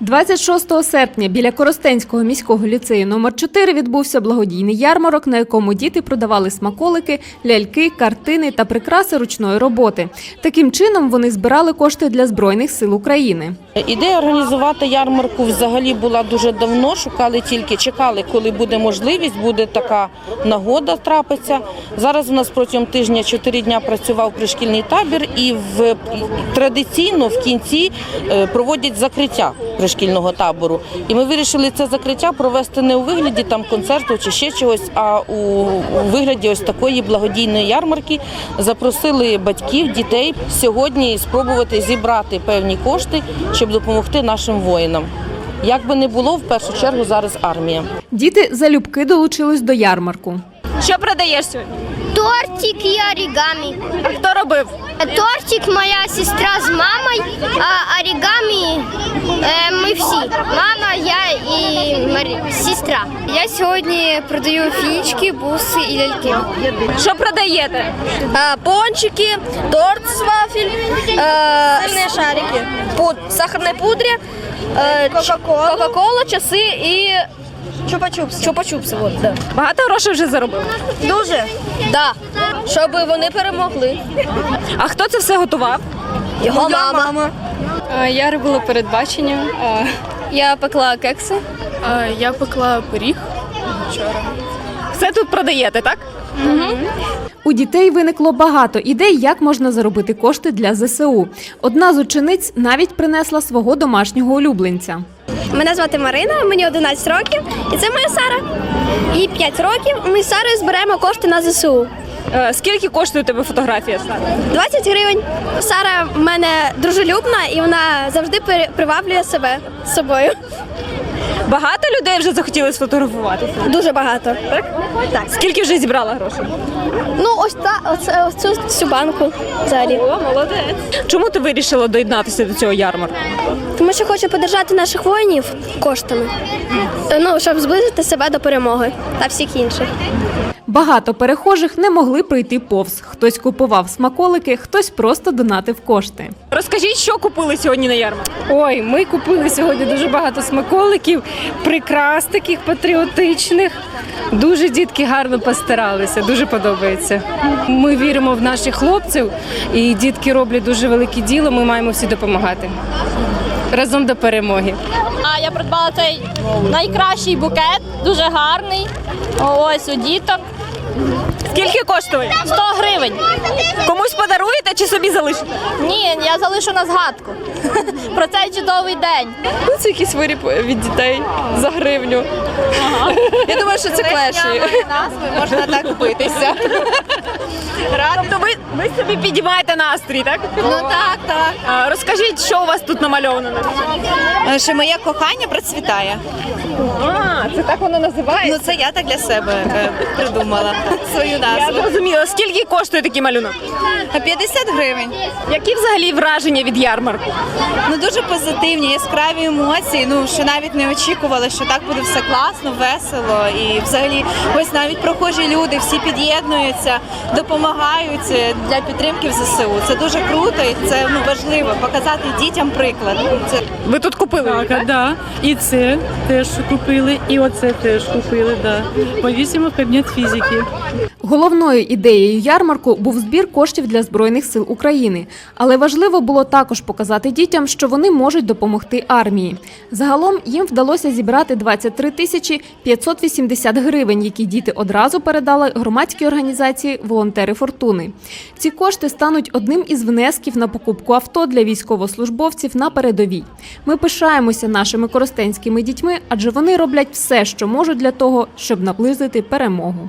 26 серпня біля Коростенського міського ліцею номер 4 відбувся благодійний ярмарок, на якому діти продавали смаколики, ляльки, картини та прикраси ручної роботи. Таким чином вони збирали кошти для Збройних сил України. Ідея організувати ярмарку взагалі була дуже давно. Шукали тільки, чекали, коли буде можливість, буде така нагода трапиться. Зараз у нас протягом тижня чотири дня працював пришкільний табір, і в традиційно в кінці е, проводять закриття пришкільного табору. І ми вирішили це закриття провести не у вигляді там концерту чи ще чогось, а у, вигляді ось такої благодійної ярмарки. Запросили батьків, дітей сьогодні спробувати зібрати певні кошти, щоб допомогти нашим воїнам. Як би не було, в першу чергу зараз армія. Діти залюбки долучились до ярмарку. Що продаєш сьогодні? Тортик и оригами. А хто робив? Тортик моя сестра с мамой, а оригами э, мы все. Мама, я и Мари- сестра. Я сьогодні продаю фінічки, буси і ляльки. Що продаєте? пончики, торт с вафель, сырные шарики, пуд, сахарной пудре, кока-кола, кока-кола, часи і чупа-чупси. Чупа-чупси, вот, да. Багато грошей вже заробив. Дуже? Да. Щоб вони перемогли. А хто це все готував? Його мама. Е, Я робила передбачення. е, Я пекла кекси. е, Я пекла пиріг. вчора. Все тут продаєте, так? У дітей виникло багато ідей, як можна заробити кошти для ЗСУ. Одна з учениць навіть принесла свого домашнього улюбленця. Мене звати Марина, мені 11 років, і це моя Сара. Їй 5 років. Ми з Сарою зберемо кошти на ЗСУ. Е, Скільки коштує у тебе фотографія? Сара? 20 гривень. Сара в мене дружелюбна і вона завжди приваблює себе з собою. Багато людей вже захотіли сфотографуватися. Дуже багато. Так. Скільки вже зібрала грошей? Ну, ось та оце, ось цю, цю банку взагалі. О, молодець. Чому ти вирішила доєднатися до цього ярмарку? Тому що хочу подержати наших воїнів коштами. Ну, щоб зблизити себе до перемоги та всіх інших. Багато перехожих не могли пройти повз. Хтось купував смаколики, хтось просто донатив кошти. Розкажіть, що купили сьогодні на ярмарку? Ой, ми купили сьогодні дуже багато смаколиків, прикрас таких патріотичних. Дуже дітки гарно постаралися, дуже подобається. Ми віримо в наших хлопців, і дітки роблять дуже велике діло. Ми маємо всі допомагати разом до перемоги. А я придбала цей найкращий букет, дуже гарний. Ось у діток. Скільки коштує? 100 гривень. Комусь подаруєте чи собі залишите? Ні, я залишу на згадку про цей чудовий день. Ну, це якийсь виріб від дітей за гривню. Я думаю, що це клеші. Можна так купитися. Ви, собі підіймаєте настрій, так? Ну так, так. А, Розкажіть, що у вас тут намальовано? Що моє кохання процвітає. А, це так воно називається? Ну це я так для себе е, придумала свою Я назву. зрозуміла. Скільки коштує такий малюнок? 50 гривень. Які взагалі враження від ярмарку? Ну дуже позитивні, яскраві емоції. Ну що навіть не очікували, що так буде все класно, весело. І взагалі, ось навіть прохожі люди всі під'єднуються, допомагають е, для підтримки в ЗСУ. Це дуже круто і це ну важливо показати дітям приклад. Це Ви тут купили? Так, да. І це теж купили, і оце теж купили, да. Повісимо в кабінет фізики. Головною ідеєю ярмарку був збір коштів для Збройних сил України. Але важливо було також показати дітям, що вони можуть допомогти армії. Загалом їм вдалося зібрати 23 тисячі 580 гривень, які діти одразу передали громадській організації Волонтери Фортуни. Ці кошти стануть одним із внесків на покупку авто для військовослужбовців на передовій. Ми пишаємося нашими коростенськими дітьми, адже вони роблять все, що можуть для того, щоб наблизити перемогу.